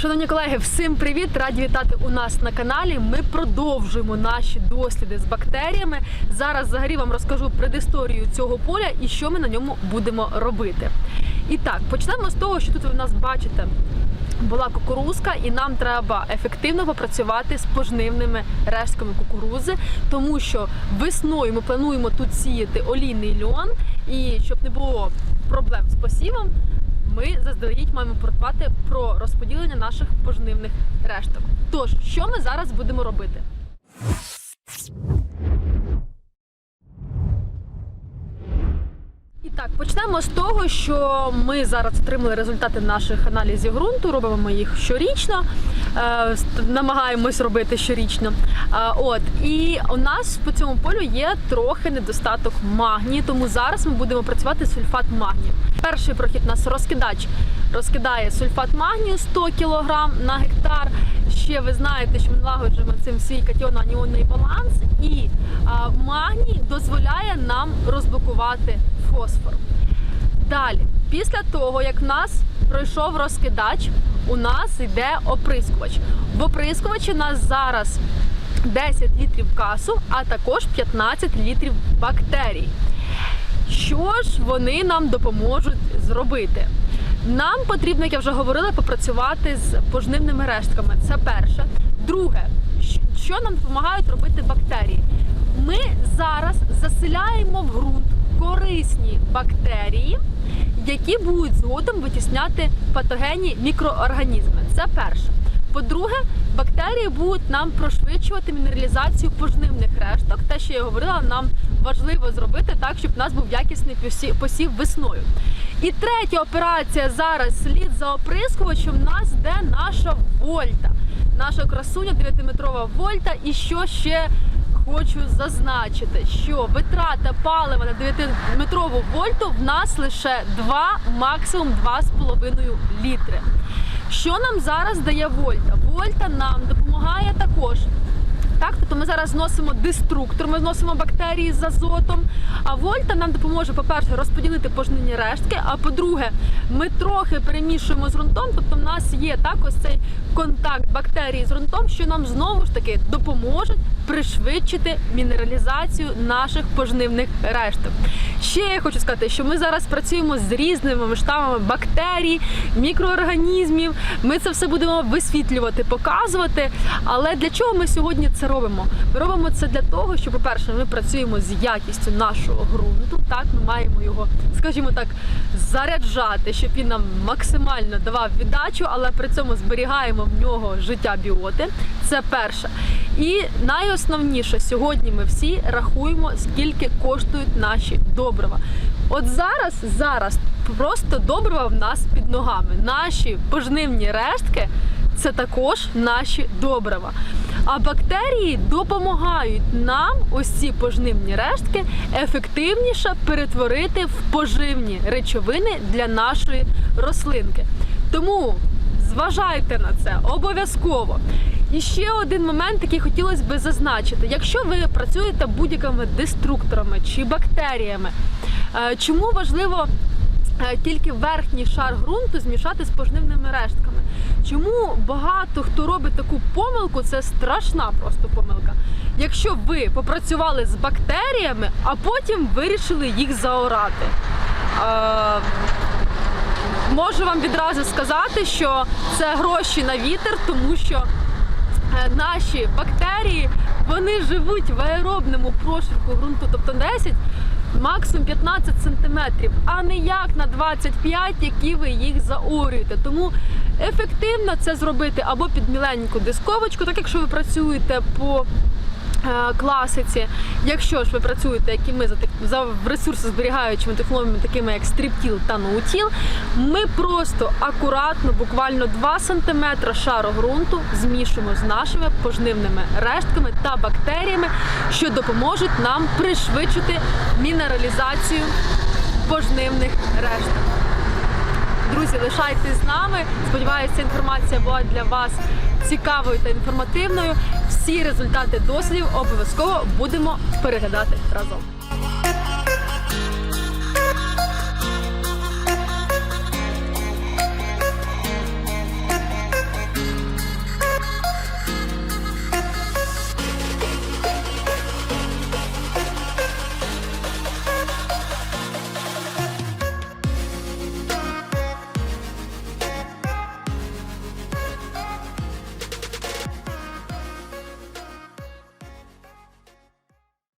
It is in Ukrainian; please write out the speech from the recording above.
Шановні колеги, всім привіт! Раді вітати у нас на каналі. Ми продовжуємо наші досліди з бактеріями. Зараз взагалі вам розкажу предісторію цього поля і що ми на ньому будемо робити. І так, почнемо з того, що тут ви в нас бачите. Була кукурузка, і нам треба ефективно попрацювати з пожнивними рештками кукурузи, тому що весною ми плануємо тут сіяти олійний льон, і щоб не було проблем з посівом, ми заздалегідь маємо порахувати про розподілення наших пожнивних решток. Тож, що ми зараз будемо робити? Так, почнемо з того, що ми зараз отримали результати наших аналізів ґрунту, робимо ми їх щорічно, е, намагаємось робити щорічно. Е, От і у нас по цьому полю є трохи недостаток магнію, тому зараз ми будемо працювати сульфат магнію. Перший прохід у нас розкидач розкидає сульфат магнію 100 кг на гектар. Ще ви знаєте, що ми налагоджуємо цим свій катіонно-аніонний баланс, і а, магній дозволяє нам розблокувати фосфор. Далі, після того, як в нас пройшов розкидач, у нас йде оприскувач. В оприскувачі у нас зараз 10 літрів касу, а також 15 літрів бактерій. Що ж вони нам допоможуть зробити? Нам потрібно, як я вже говорила, попрацювати з пожнивними рештками. Це перше. Друге, що нам допомагають робити бактерії? Ми зараз заселяємо в ґрунт корисні бактерії, які будуть згодом витісняти патогенні мікроорганізми. Це перше. По-друге, бактерії будуть нам прошвидшувати мінералізацію пожнивних решток. Те, що я говорила, нам важливо зробити так, щоб у нас був якісний посів весною. І третя операція зараз слід за оприскувачем. У нас де наша вольта, наша красуня 9-метрова вольта. І що ще хочу зазначити, що витрата палива на 9-метрову вольту в нас лише 2, максимум 2,5 літри. Що нам зараз дає Вольта? Вольта нам допомагає також. Так, тобто ми зараз зносимо деструктор, ми зносимо бактерії з азотом. А вольта нам допоможе, по-перше, розподілити пожнивні рештки. А по-друге, ми трохи перемішуємо з ґрунтом, тобто в нас є так ось цей контакт бактерії з ґрунтом, що нам знову ж таки допоможе пришвидшити мінералізацію наших пожнивних решток. Ще я хочу сказати, що ми зараз працюємо з різними масштабами бактерій, мікроорганізмів. Ми це все будемо висвітлювати, показувати. Але для чого ми сьогодні це робимо? Ми робимо це для того, що, по-перше, ми працюємо з якістю нашого ґрунту. Так, ми маємо його, скажімо так, заряджати, щоб він нам максимально давав віддачу, але при цьому зберігаємо в нього життя біоти. Це перше. І найосновніше сьогодні ми всі рахуємо, скільки коштують наші добрива. От зараз, зараз просто добрива в нас під ногами. Наші пожнивні рештки це також наші добрива. А бактерії допомагають нам ось ці пожнивні рештки ефективніше перетворити в поживні речовини для нашої рослинки. Тому зважайте на це обов'язково. І ще один момент, який хотілося би зазначити: якщо ви працюєте будь-якими деструкторами чи бактеріями, е, чому важливо тільки верхній шар ґрунту змішати з пожнивними рештками? Чому багато хто робить таку помилку? Це страшна просто помилка. Якщо ви попрацювали з бактеріями, а потім вирішили їх заорати. Е, Можу вам відразу сказати, що це гроші на вітер, тому що е, наші бактерії вони живуть в аеробному прошарку ґрунту, тобто 10, максимум 15 сантиметрів, а не як на 25, які ви їх заорюєте. Тому ефективно це зробити або під міленьку дисковочку, так якщо ви працюєте по класиці. Якщо ж ви працюєте, як і ми за, тих- за ресурсозберігаючими технологіями, такими як стріптіл та ноутіл, ми просто акуратно, буквально 2 см шару ґрунту змішуємо з нашими пожнивними рештками та бактеріями, що допоможуть нам пришвидшити мінералізацію пожнивних решток. Друзі, лишайтесь з нами. Сподіваюся, інформація була для вас цікавою та інформативною. Всі результати дослідів обов'язково будемо переглядати разом.